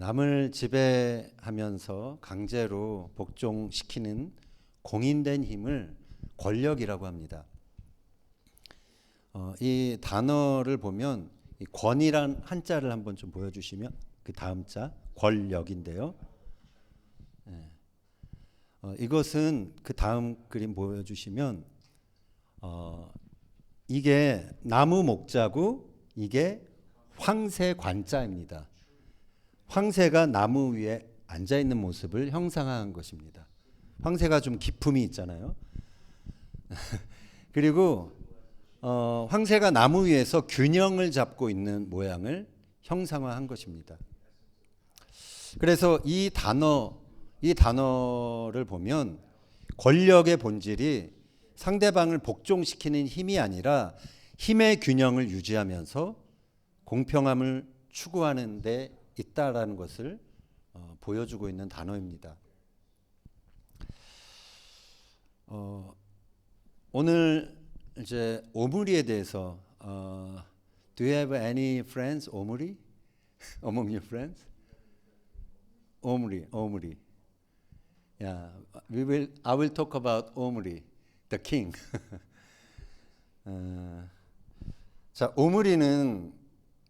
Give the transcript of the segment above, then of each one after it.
남을 지배하면서 강제로 복종시키는 공인된 힘을 권력이라고 합니다. 어, 이 단어를 보면 이 권이란 한자를 한번 좀 보여주시면 그 다음 자 권력인데요. 예. 어, 이것은 그 다음 그림 보여주시면 어, 이게 나무 목자고 이게 황새 관자입니다. 황새가 나무 위에 앉아 있는 모습을 형상화한 것입니다. 황새가 좀 기품이 있잖아요. 그리고 어, 황새가 나무 위에서 균형을 잡고 있는 모양을 형상화한 것입니다. 그래서 이 단어 이 단어를 보면 권력의 본질이 상대방을 복종시키는 힘이 아니라 힘의 균형을 유지하면서 공평함을 추구하는 데 있다라는 것을 어, 보여주고 있는 단어입니다. 어, 오늘 이제 오므리에 대해서 어, Do you have any friends 오므리 among your friends? 오므리, 오므리. Yeah, we will. I will talk about 오므리, the king. 어, 자, 오므리는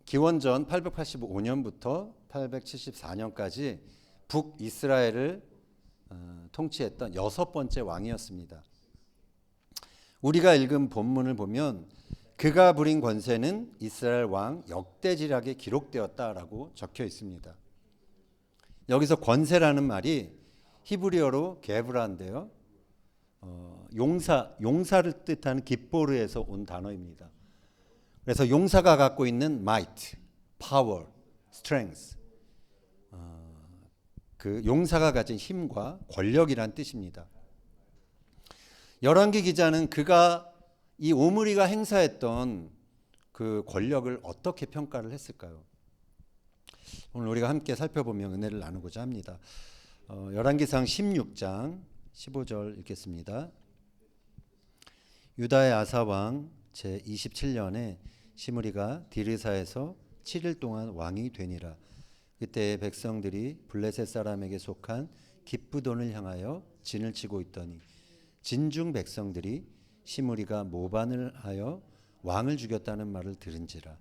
기원전 885년부터 874년까지 북이스라엘을 어, 통치했던 여섯 번째 왕이었습니다. 우리가 읽은 본문을 보면 그가 부린 권세는 이스라엘 왕 역대지략에 기록되었다라고 적혀 있습니다. 여기서 권세라는 말이 히브리어로 게브라인데요. 어, 용사 용사를 뜻하는 깃보르에서 온 단어입니다. 그래서 용사가 갖고 있는 might, power, strength, 어, 그 용사가 가진 힘과 권력이란 뜻입니다. 열왕기 기자는 그가 이 오므리가 행사했던 그 권력을 어떻게 평가를 했을까요? 오늘 우리가 함께 살펴보며 은혜를 나누고자 합니다. 어, 열왕기상 16장 15절 읽겠습니다. 유다의 아사 왕 제 27년에 시므리가 디르사에서 7일 동안 왕이 되니라. 그때 백성들이 블레셋 사람에게 속한 기쁘돈을 향하여 진을 치고 있더니 진중 백성들이 시므리가 모반을 하여 왕을 죽였다는 말을 들은지라.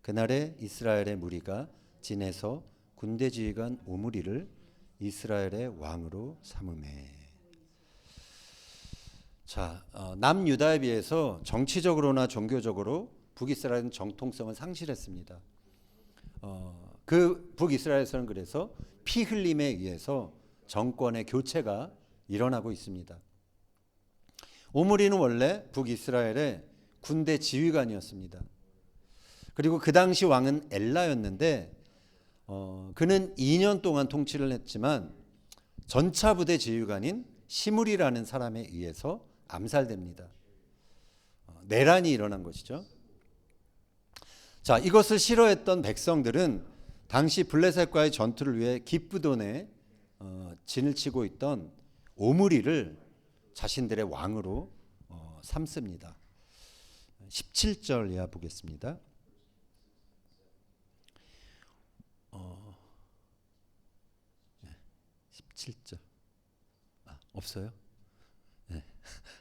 그날에 이스라엘의 무리가 진에서 군대 지휘관 오므리를 이스라엘의 왕으로 삼음해. 자, 어, 남유다에 비해서 정치적으로나 종교적으로 북이스라엘은 정통성을 상실했습니다. 어, 그 북이스라엘에서는 그래서 피 흘림에 의해서 정권의 교체가 일어나고 있습니다. 오므리는 원래 북이스라엘의 군대 지휘관이었습니다. 그리고 그 당시 왕은 엘라였는데 어, 그는 2년 동안 통치를 했지만 전차 부대 지휘관인 시므리라는 사람에 의해서 암살됩니다. 어, 내란이 일어난 것이죠. 자, 이것을 싫어했던 백성들은 당시 블레셋과의 전투를 위해 기쁘돈에 어, 진을 치고 있던 오므리를 자신들의 왕으로 어, 삼습니다. 17절 이하 보겠습니다. 어, 17절. 아, 없어요? 네.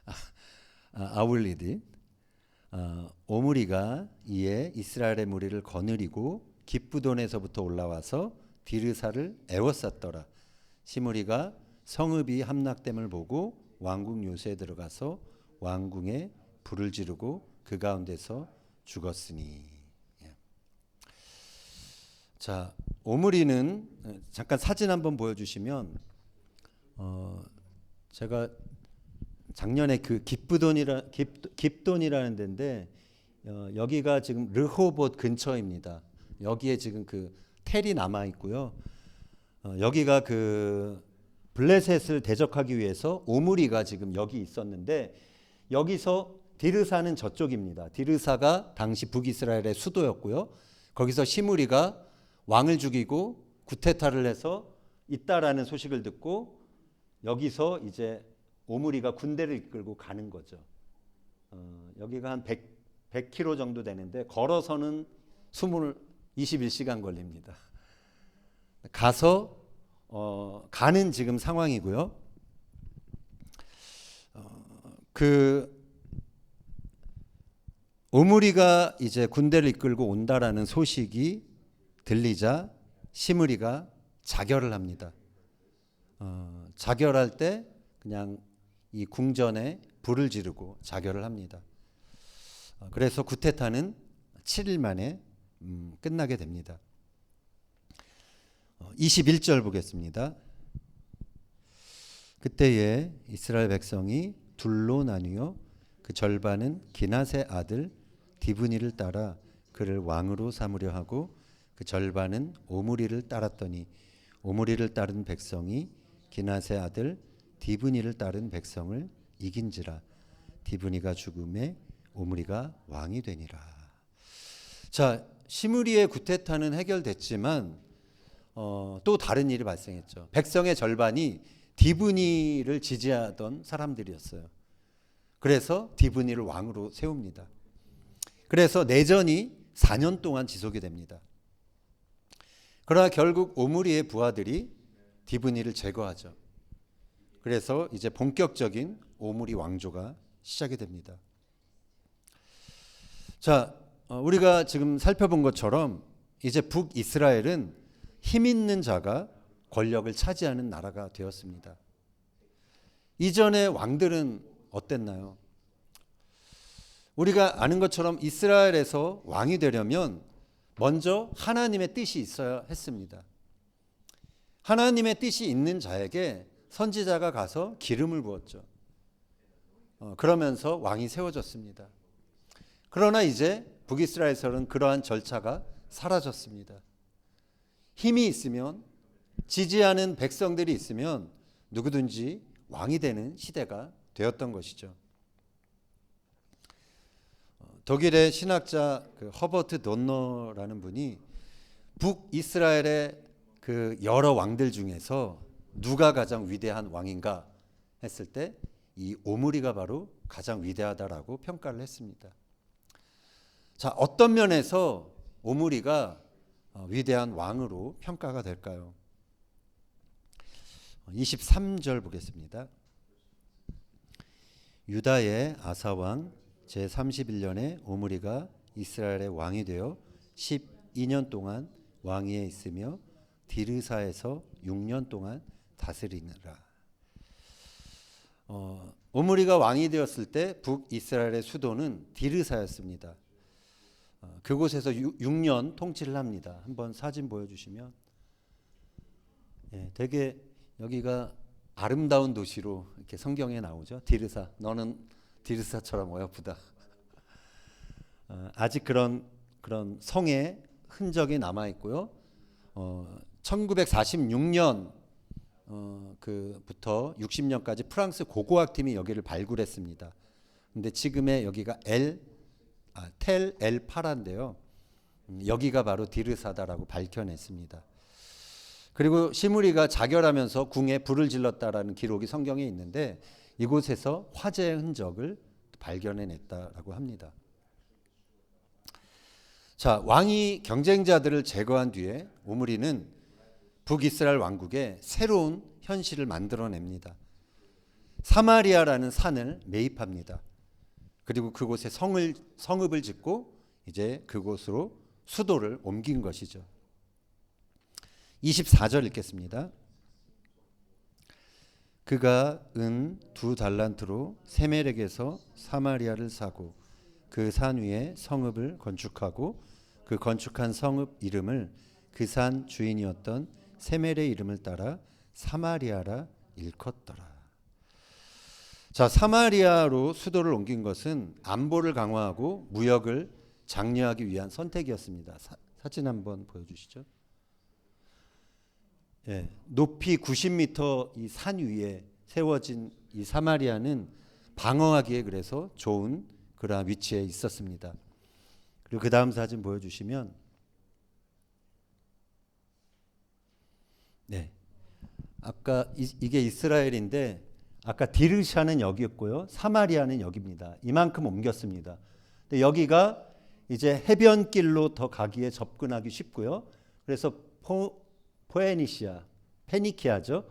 아, read it. 어, 오므리가 이에 이스라엘의 무리를 거느리고 기쁘돈에서부터 올라와서 디르사를 에워쌌더라. 시므리가 성읍이 함락됨을 보고 왕궁 요새에 들어가서 왕궁에 불을 지르고 그 가운데서 죽었으니. 예. 자, 오므리는 잠깐 사진 한번 보여주시면 어, 제가 작년에 그 기쁘돈이라 깁, 깁돈이라는 데인데 어, 여기가 지금 르호봇 근처입니다. 여기에 지금 그 텔이 남아 있고요. 어, 여기가 그 블레셋을 대적하기 위해서 오므리가 지금 여기 있었는데 여기서 디르사는 저쪽입니다. 디르사가 당시 북이스라엘의 수도였고요. 거기서 시므리가 왕을 죽이고 구테타를 해서 있다라는 소식을 듣고 여기서 이제 오므리가 군대를 이끌고 가는 거죠. 어, 여기가 한 100, 100km 정도 되는데 걸어서는 20, 21시간 걸립니다. 가서 어, 가는 지금 상황이고요. 어, 그 오므리가 이제 군대를 이끌고 온다라는 소식이 들리자 시므리가 자결을 합니다. 어, 자결할 때 그냥 이 궁전에 불을 지르고 자결을 합니다. 어, 그래서 구테타는 7일 만에 음, 끝나게 됩니다. 어, 21절 보겠습니다. 그때에 이스라엘 백성이 둘로 나뉘어 그 절반은 기낫의 아들 디브니를 따라 그를 왕으로 삼으려 하고 그 절반은 오므리를 따랐더니 오므리를 따른 백성이 기낫의 아들 디브니를 따른 백성을 이긴지라 디브니가 죽음에 오므리가 왕이 되니라. 자 시므리의 구테타는 해결됐지만 어, 또 다른 일이 발생했죠. 백성의 절반이 디브니를 지지하던 사람들이었어요. 그래서 디브니를 왕으로 세웁니다. 그래서 내전이 4년 동안 지속이 됩니다. 그러나 결국 오므리의 부하들이 디브니를 제거하죠. 그래서 이제 본격적인 오므리 왕조가 시작이 됩니다. 자, 어, 우리가 지금 살펴본 것처럼 이제 북이스라엘은 힘 있는 자가 권력을 차지하는 나라가 되었습니다. 이전의 왕들은 어땠나요? 우리가 아는 것처럼 이스라엘에서 왕이 되려면 먼저 하나님의 뜻이 있어야 했습니다. 하나님의 뜻이 있는 자에게 선지자가 가서 기름을 부었죠. 어, 그러면서 왕이 세워졌습니다. 그러나 이제 북이스라엘에서는 그러한 절차가 사라졌습니다. 힘이 있으면 지지하는 백성들이 있으면 누구든지 왕이 되는 시대가 되었던 것이죠. 어, 독일의 신학자 그 허버트 돈너라는 분이 북이스라엘의 그 여러 왕들 중에서 누가 가장 위대한 왕인가 했을 때 이 오므리가 바로 가장 위대하다라고 평가를 했습니다. 자, 어떤 면에서 오므리가 어, 위대한 왕으로 평가가 될까요? 23절 보겠습니다. 유다의 아사 왕 제31년에 오므리가 이스라엘의 왕이 되어 12년 동안 왕위에 있으며 디르사에서 6년 동안 다스리느라. 어, 오므리가 왕이 되었을 때 북이스라엘의 수도는 디르사였습니다. 어, 그곳에서 6, 6년 통치를 합니다. 한번 사진 보여주시면, 예, 되게 여기가 아름다운 도시로 이렇게 성경에 나오죠. 디르사. 너는 디르사처럼 어여쁘다. 어, 아직 그런 그런 성의 흔적이 남아 있고요. 어, 1946년 어, 그부터 60년까지 프랑스 고고학 팀이 여기를 발굴했습니다. 근데 지금의 여기가 엘 아, 텔 엘파라인데요. 음, 여기가 바로 디르사다라고 밝혀냈습니다. 그리고 시므리가 자결하면서 궁에 불을 질렀다라는 기록이 성경에 있는데 이곳에서 화재의 흔적을 발견해냈다라고 합니다. 자, 왕이 경쟁자들을 제거한 뒤에 오므리는 북이스라엘 왕국에 새로운 현실을 만들어냅니다. 사마리아라는 산을 매입합니다. 그리고 그곳에 성을 성읍을 짓고 이제 그곳으로 수도를 옮긴 것이죠. 24절 읽겠습니다. 그가 은 두 달란트로 세멜에게서 사마리아를 사고 그 산 위에 성읍을 건축하고 그 건축한 성읍 이름을 그 산 주인이었던 세멜의 이름을 따라 사마리아라 일컫더라. 자, 사마리아로 수도를 옮긴 것은 안보를 강화하고 무역을 장려하기 위한 선택이었습니다. 사, 사진 한번 보여주시죠. 예, 높이 90m 이 산 위에 세워진 이 사마리아는 방어하기에 그래서 좋은 그러한 위치에 있었습니다. 그리고 그 다음 사진 보여주시면 네, 아까 이, 이게 이스라엘인데 아까 디르샤는 여기였고요, 사마리아는 여기입니다. 이만큼 옮겼습니다. 근데 여기가 이제 해변길로 더 가기에 접근하기 쉽고요. 그래서 포, 포에니시아, 페니키아죠.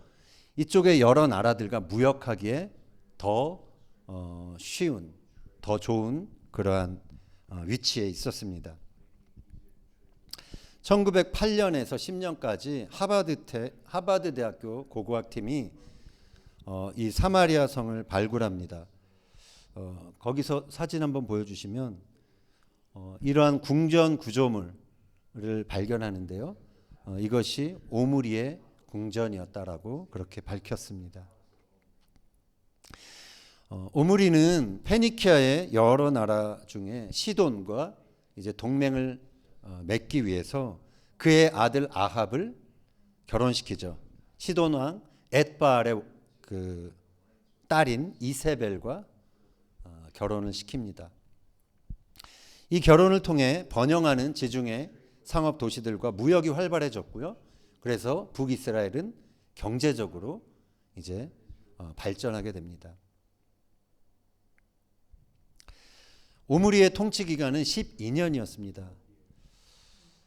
이쪽의 여러 나라들과 무역하기에 더 어, 쉬운, 더 좋은 그러한 어, 위치에 있었습니다. 1908년에서 10년까지 하버드, 대, 하버드 대학교 고고학 팀이 어, 이 사마리아 성을 발굴합니다. 어, 거기서 사진 한번 보여주시면 어, 이러한 궁전 구조물을 발견하는데요. 어, 이것이 오므리의 궁전이었다라고 그렇게 밝혔습니다. 어, 오므리는 페니키아의 여러 나라 중에 시돈과 이제 동맹을 어, 맺기 위해서 그의 아들 아합을 결혼시키죠. 시돈 왕 엣바알의 그 딸인 이세벨과 어, 결혼을 시킵니다. 이 결혼을 통해 번영하는 지중해 상업 도시들과 무역이 활발해졌고요. 그래서 북이스라엘은 경제적으로 이제 어, 발전하게 됩니다. 오므리의 통치 기간은 12년이었습니다.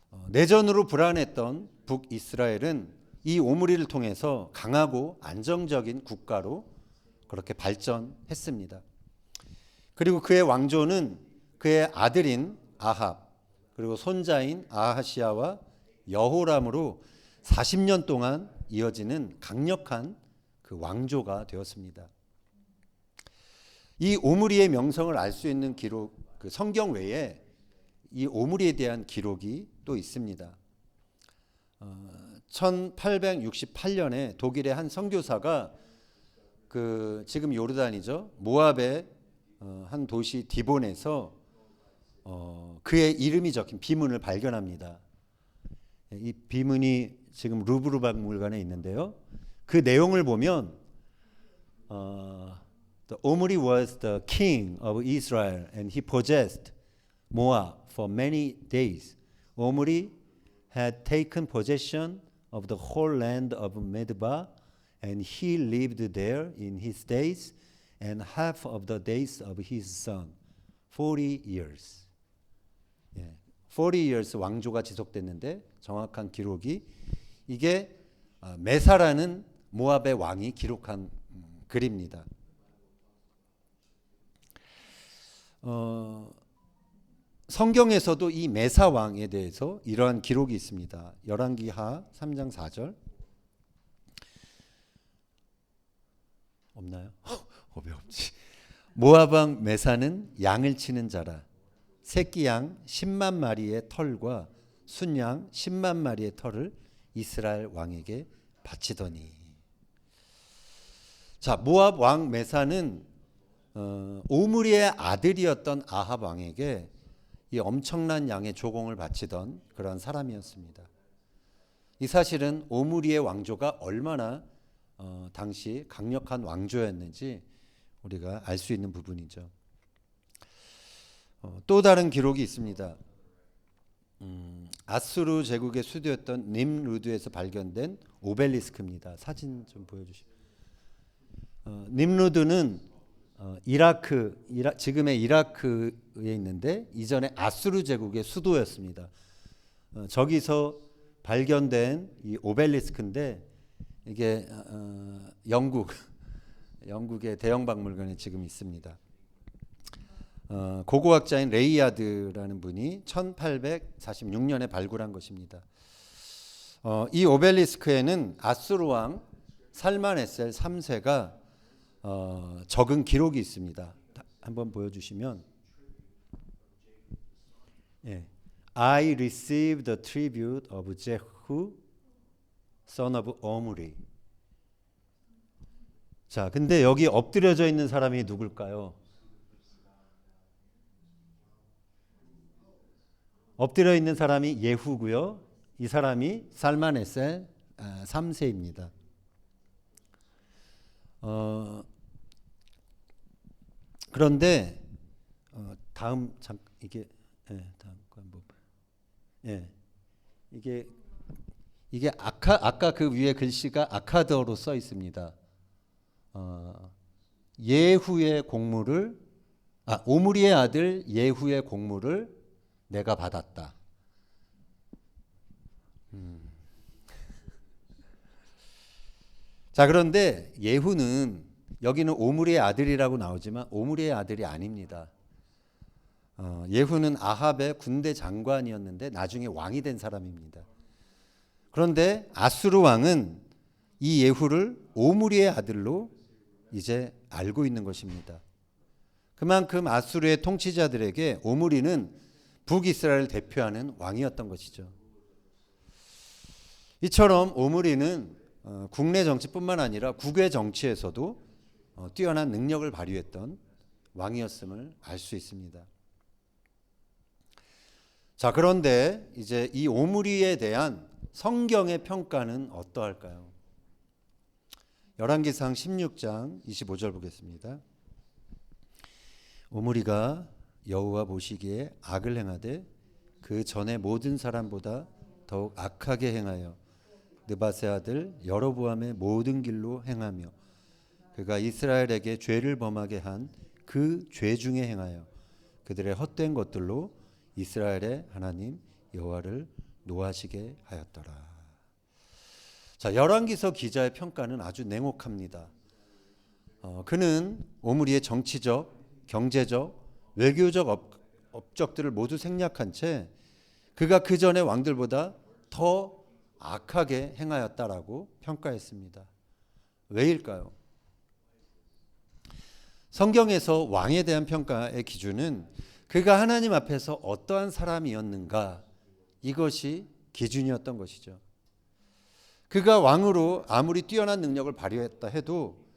어, 내전으로 불안했던 북이스라엘은 이 오므리를 통해서 강하고 안정적인 국가로 그렇게 발전했습니다. 그리고 그의 왕조는 그의 아들인 아합 그리고 손자인 아하시아와 여호람으로 40년 동안 이어지는 강력한 그 왕조가 되었습니다. 이 오므리의 명성을 알 수 있는 기록, 그 성경 외에 이 오므리에 대한 기록이 또 있습니다. 어, 1868년에 독일의 한 선교사가 그 지금 요르단이죠 모압의 어, 한 도시 디본에서 어, 그의 이름이 적힌 비문을 발견합니다. 이 비문이 지금 루브르 박물관에 있는데요. 그 내용을 보면 어, The Omri was the king of Israel and he possessed Moab for many days. Omri had taken possession of the whole land of Medba and he lived there in his days and half of the days of his son, 40 years. 예, 40 years 왕조가 지속됐는데 정확한 기록이 이게 어, 메사라는 모압의 왕이 기록한 음, 글입니다. 어, 성경에서도 이 메사 왕에 대해서 이러한 기록이 있습니다. 열왕기하 3장 4절. 없나요? 어, 왜 없지? 모압 왕 메사는 양을 치는 자라. 새끼 양 10만 마리의 털과 순양 10만 마리의 털을 이스라엘 왕에게 바치더니. 자, 모압 왕 메사는 어, 오므리의 아들이었던 아합 왕에게 이 엄청난 양의 조공을 바치던 그런 사람이었습니다. 이 사실은 오므리의 왕조가 얼마나 어, 당시 강력한 왕조였는지 우리가 알 수 있는 부분이죠. 어, 또 다른 기록이 있습니다. 음, 아수르 제국의 수도였던 님루드에서 발견된 오벨리스크입니다. 사진 좀 보여주시죠. 어, 님루드는 어, 이라크, 이라, 지금의 이라크에 있는데 이전에 아수르 제국의 수도였습니다. 어, 저기서 발견된 이 오벨리스크인데 이게 어, 영국 영국의 대형 박물관에 지금 있습니다. 어, 고고학자인 레이아드라는 분이 1846년에 발굴한 것입니다. 어, 이 오벨리스크에는 아수르 왕 살만 에셀 3세가 어, 적은 기록이 있습니다. 한번 보여주시면, 예, I received the tribute of Jehu, son of Omri. 자, 근데 여기 엎드려져 있는 사람이 누굴까요? 엎드려 있는 사람이 예후고요. 이 사람이 살만에셀 3세입니다. 어, 그런데 어, 다음 잠 이게 예, 다음 거 한번 예, 이게 이게 아카 아까 그 위에 글씨가 아카더로 써 있습니다. 어, 예후의 공물을 아 오므리의 아들 예후의 공물을 내가 받았다. 음. 자 그런데 예후는 여기는 오므리의 아들이라고 나오지만 오므리의 아들이 아닙니다. 어, 예후는 아합의 군대 장관이었는데 나중에 왕이 된 사람입니다. 그런데 아수르 왕은 이 예후를 오므리의 아들로 이제 알고 있는 것입니다. 그만큼 아수르의 통치자들에게 오므리는 북이스라엘을 대표하는 왕이었던 것이죠. 이처럼 오므리는 어, 국내 정치뿐만 아니라 국외 정치에서도 어, 뛰어난 능력을 발휘했던 왕이었음을 알 수 있습니다. 자, 그런데 이제 이 오므리에 대한 성경의 평가는 어떠할까요? 열왕기상 16장 25절 보겠습니다. 오므리가 여호와 보시기에 악을 행하되 그 전에 모든 사람보다 더욱 악하게 행하여 느바세 아들 여로보암의 모든 길로 행하며 그가 이스라엘에게 죄를 범하게 한 그 죄 중에 행하여 그들의 헛된 것들로 이스라엘의 하나님 여호와를 노하시게 하였더라. 자, 열왕기서 기자의 평가는 아주 냉혹합니다. 어, 그는 오므리의 정치적, 경제적, 외교적 업, 업적들을 모두 생략한 채 그가 그 전의 왕들보다 더 악하게 행하였다라고 평가했습니다. 왜일까요? 성경에서 왕에 대한 평가의 기준은 그가 하나님 앞에서 어떠한 사람이었는가 이것이 기준이었던 것이죠. 그가 왕으로 아무리 뛰어난 능력을 발휘했다 해도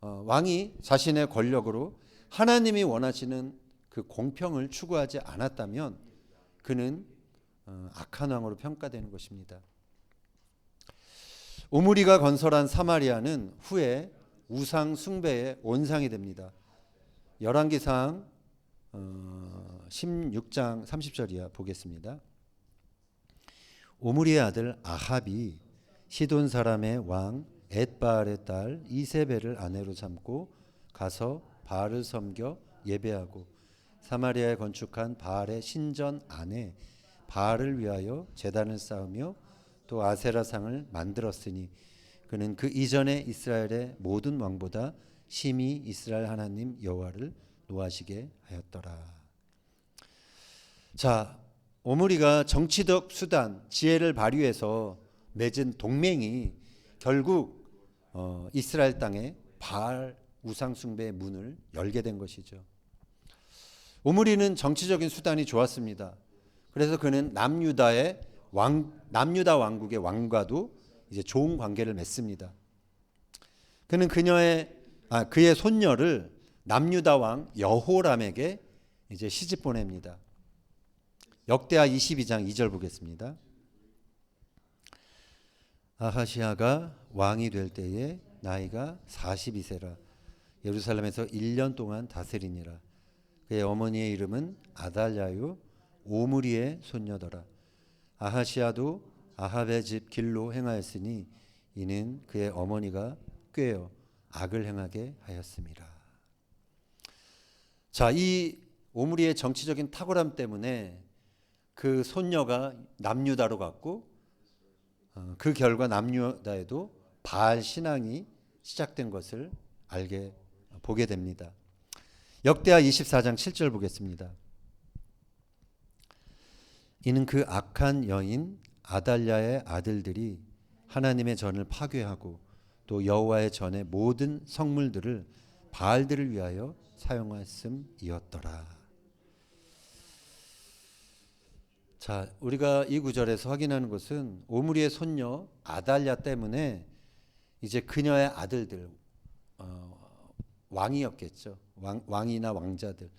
어, 왕이 자신의 권력으로 하나님이 원하시는 그 공평을 추구하지 않았다면 그는 어, 악한 왕으로 평가되는 것입니다. 오므리가 건설한 사마리아는 후에 우상 숭배의 온상이 됩니다. 열왕기상 어, 16장 30절 이하 보겠습니다. 오므리의 아들 아합이 시돈 사람의 왕 엣바알의 딸 이세벨을 아내로 삼고 가서 바알을 섬겨 예배하고 사마리아에 건축한 바알의 신전 안에 바알을 위하여 제단을 쌓으며 또 아세라상을 만들었으니 그는 그 이전에 이스라엘의 모든 왕보다 심히 이스라엘 하나님 여호와를 노하시게 하였더라. 자, 오므리가 정치적 수단, 지혜를 발휘해서 맺은 동맹이 결국 어, 이스라엘 땅에 바알 우상 숭배의 문을 열게 된 것이죠. 오므리는 정치적인 수단이 좋았습니다. 그래서 그는 남유다의 왕 남유다 왕국의 왕과도 이제 좋은 관계를 맺습니다. 그는 그녀의 아 그의 손녀를 남유다 왕 여호람에게 이제 시집 보냅니다. 역대하 22장 2절 보겠습니다. 아하시아가 왕이 될 때에 나이가 42세라 예루살렘에서 1년 동안 다스리니라 그의 어머니의 이름은 아달랴요 오므리의 손녀더라 아하시아도 아합의 집 길로 행하였으니 이는 그의 어머니가 꾀어 악을 행하게 하였습니다. 자, 이 오므리의 정치적인 탁월함 때문에 그 손녀가 남유다로 갔고 어, 그 결과 남유다에도 바알 신앙이 시작된 것을 알게 보게 됩니다. 역대하 24장 7절 보겠습니다. 이는 그 악한 여인 아달랴의 아들들이 하나님의 전을 파괴하고 또 여호와의 전의 모든 성물들을 바알들을 위하여 사용했음이었더라. 자, 우리가 이 구절에서 확인하는 것은 오므리의 손녀 아달랴 때문에 이제 그녀의 아들들 어, 왕이었겠죠. 왕, 왕이나 왕자들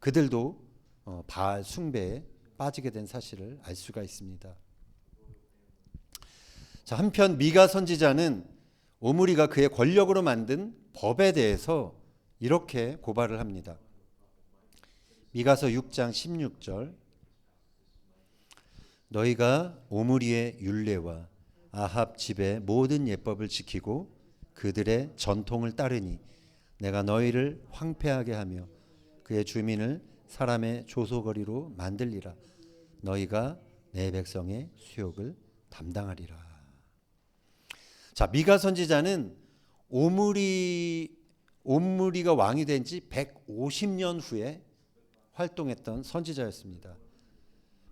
그들도 어, 바알 숭배에 빠지게 된 사실을 알 수가 있습니다. 자, 한편 미가 선지자는 오므리가 그의 권력으로 만든 법에 대해서 이렇게 고발을 합니다. 미가서 6장 16절 너희가 오므리의 율례와 아합 집의 모든 예법을 지키고 그들의 전통을 따르니 내가 너희를 황폐하게 하며 그의 주민을 사람의 조소거리로 만들리라 너희가 내 백성의 수욕을 담당하리라. 자, 미가 선지자는 오므리 옴므리가 왕이 된 지 150년 후에 활동했던 선지자였습니다.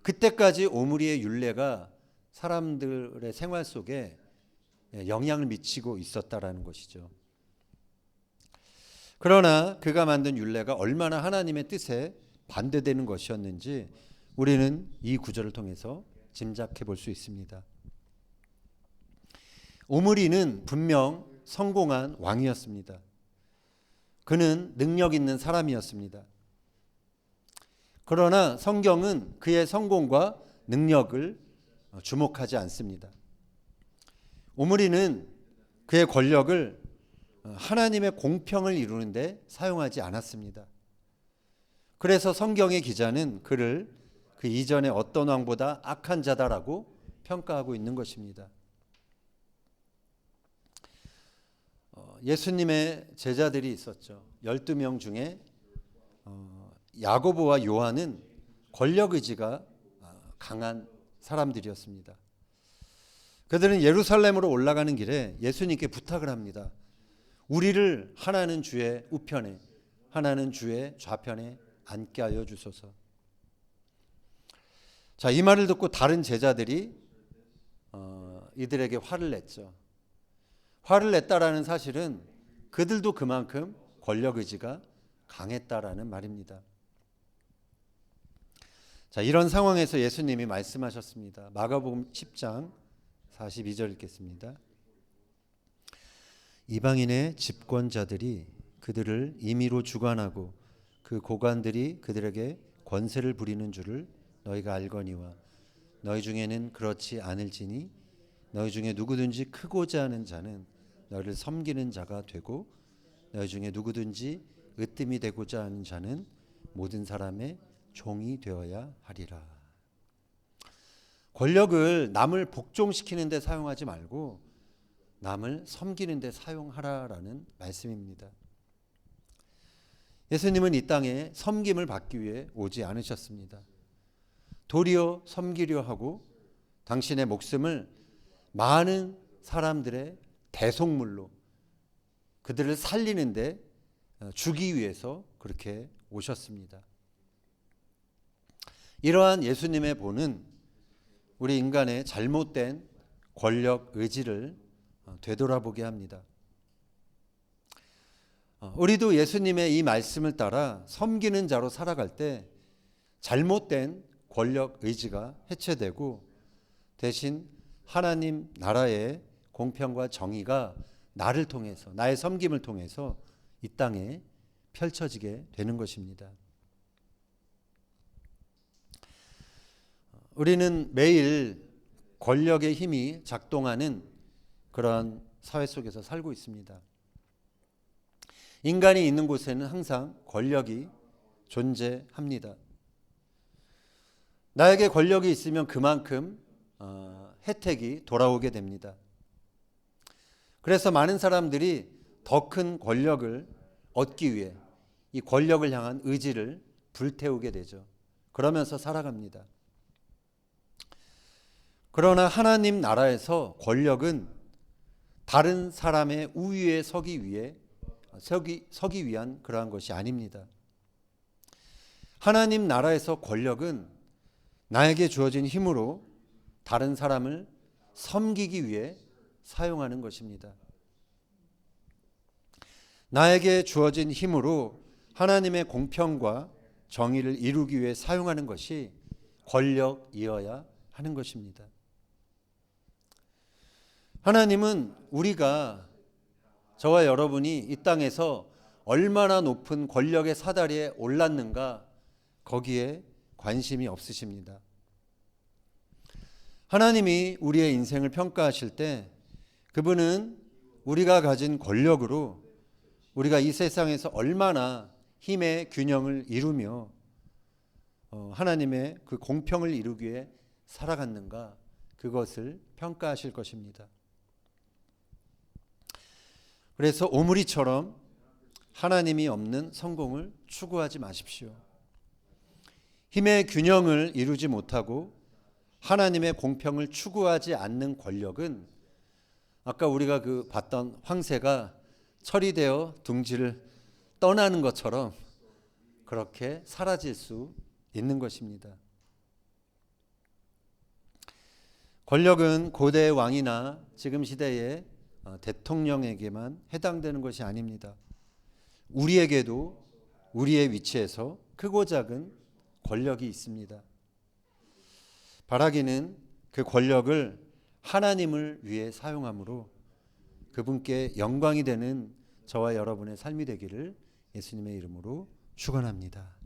그때까지 오므리의 율례가 사람들의 생활 속에 영향을 미치고 있었다라는 것이죠. 그러나 그가 만든 율례가 얼마나 하나님의 뜻에 반대되는 것이었는지 우리는 이 구절을 통해서 짐작해 볼 수 있습니다. 오므리는 분명 성공한 왕이었습니다. 그는 능력 있는 사람이었습니다. 그러나 성경은 그의 성공과 능력을 주목하지 않습니다. 오므리는 그의 권력을 하나님의 공평을 이루는데 사용하지 않았습니다. 그래서 성경의 기자는 그를 그 이전의 어떤 왕보다 악한 자다라고 평가하고 있는 것입니다. 어, 예수님의 제자들이 있었죠. 12명 중에 어, 야고보와 요한은 권력 의지가 어, 강한 사람들이었습니다. 그들은 예루살렘으로 올라가는 길에 예수님께 부탁을 합니다. 우리를 하나는 주의 우편에 하나는 주의 좌편에 앉게 하여 주소서. 자, 이 말을 듣고 다른 제자들이 어, 이들에게 화를 냈죠. 화를 냈다라는 사실은 그들도 그만큼 권력 의지가 강했다라는 말입니다. 자, 이런 상황에서 예수님이 말씀하셨습니다. 마가복음 10장 42절 읽겠습니다. 이방인의 집권자들이 그들을 임의로 주관하고 그 고관들이 그들에게 권세를 부리는 줄을 너희가 알거니와 너희 중에는 그렇지 않을지니 너희 중에 누구든지 크고자 하는 자는 너희를 섬기는 자가 되고 너희 중에 누구든지 으뜸이 되고자 하는 자는 모든 사람의 종이 되어야 하리라. 권력을 남을 복종시키는 데 사용하지 말고 남을 섬기는 데 사용하라라는 말씀입니다. 예수님은 이 땅에 섬김을 받기 위해 오지 않으셨습니다. 도리어 섬기려 하고 당신의 목숨을 많은 사람들의 대속물로 그들을 살리는데 주기 위해서 그렇게 오셨습니다. 이러한 예수님의 본은 우리 인간의 잘못된 권력 의지를 되돌아보게 합니다. 우리도 예수님의 이 말씀을 따라 섬기는 자로 살아갈 때 잘못된 권력 의지가 해체되고 대신 하나님 나라의 공평과 정의가 나를 통해서 나의 섬김을 통해서 이 땅에 펼쳐지게 되는 것입니다. 우리는 매일 권력의 힘이 작동하는 그러한 사회 속에서 살고 있습니다. 인간이 있는 곳에는 항상 권력이 존재합니다. 나에게 권력이 있으면 그만큼 어, 혜택이 돌아오게 됩니다. 그래서 많은 사람들이 더 큰 권력을 얻기 위해 이 권력을 향한 의지를 불태우게 되죠. 그러면서 살아갑니다. 그러나 하나님 나라에서 권력은 다른 사람의 우위에 서기 위해 서기, 서기 위한 그러한 것이 아닙니다. 하나님 나라에서 권력은 나에게 주어진 힘으로 다른 사람을 섬기기 위해 사용하는 것입니다. 나에게 주어진 힘으로 하나님의 공평과 정의를 이루기 위해 사용하는 것이 권력이어야 하는 것입니다. 하나님은 우리가 저와 여러분이 이 땅에서 얼마나 높은 권력의 사다리에 올랐는가 거기에 관심이 없으십니다. 하나님이 우리의 인생을 평가하실 때 그분은 우리가 가진 권력으로 우리가 이 세상에서 얼마나 힘의 균형을 이루며 어, 하나님의 그 공평을 이루기 위해 살아갔는가 그것을 평가하실 것입니다. 그래서 오므리처럼 하나님이 없는 성공을 추구하지 마십시오. 힘의 균형을 이루지 못하고 하나님의 공평을 추구하지 않는 권력은 아까 우리가 그 봤던 황새가 처리되어 둥지를 떠나는 것처럼 그렇게 사라질 수 있는 것입니다. 권력은 고대 왕이나 지금 시대의 어, 대통령에게만 해당되는 것이 아닙니다. 우리에게도 우리의 위치에서 크고 작은 권력이 있습니다. 바라기는 그 권력을 하나님을 위해 사용함으로 그분께 영광이 되는 저와 여러분의 삶이 되기를 예수님의 이름으로 축원합니다.